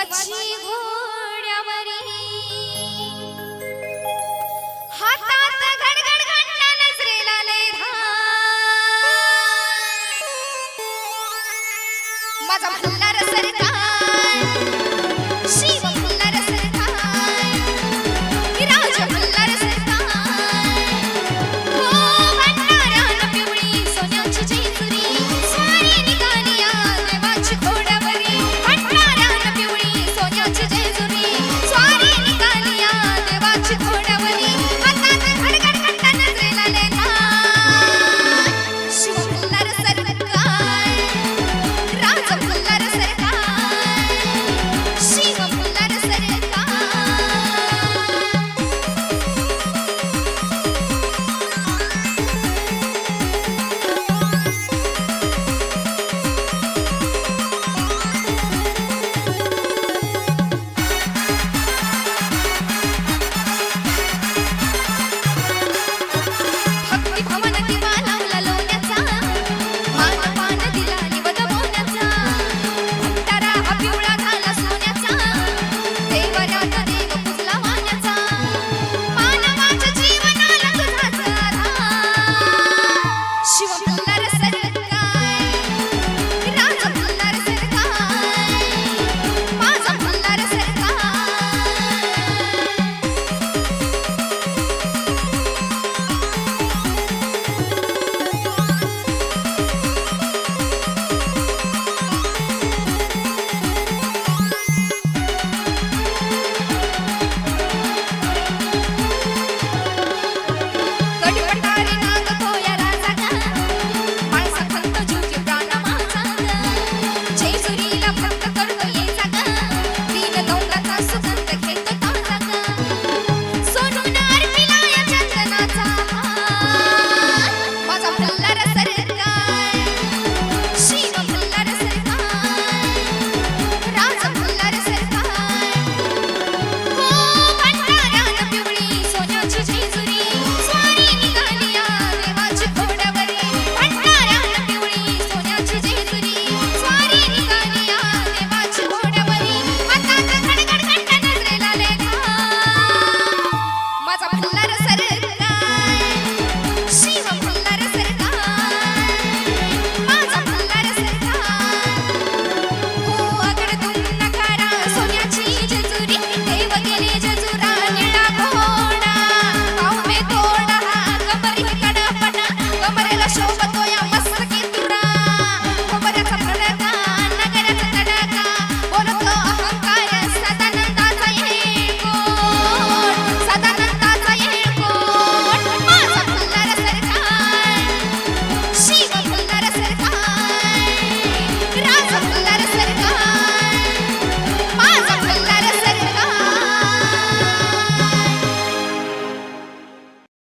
वशी घोड्यावरी. हातात घडघड घातला नजरेला माझा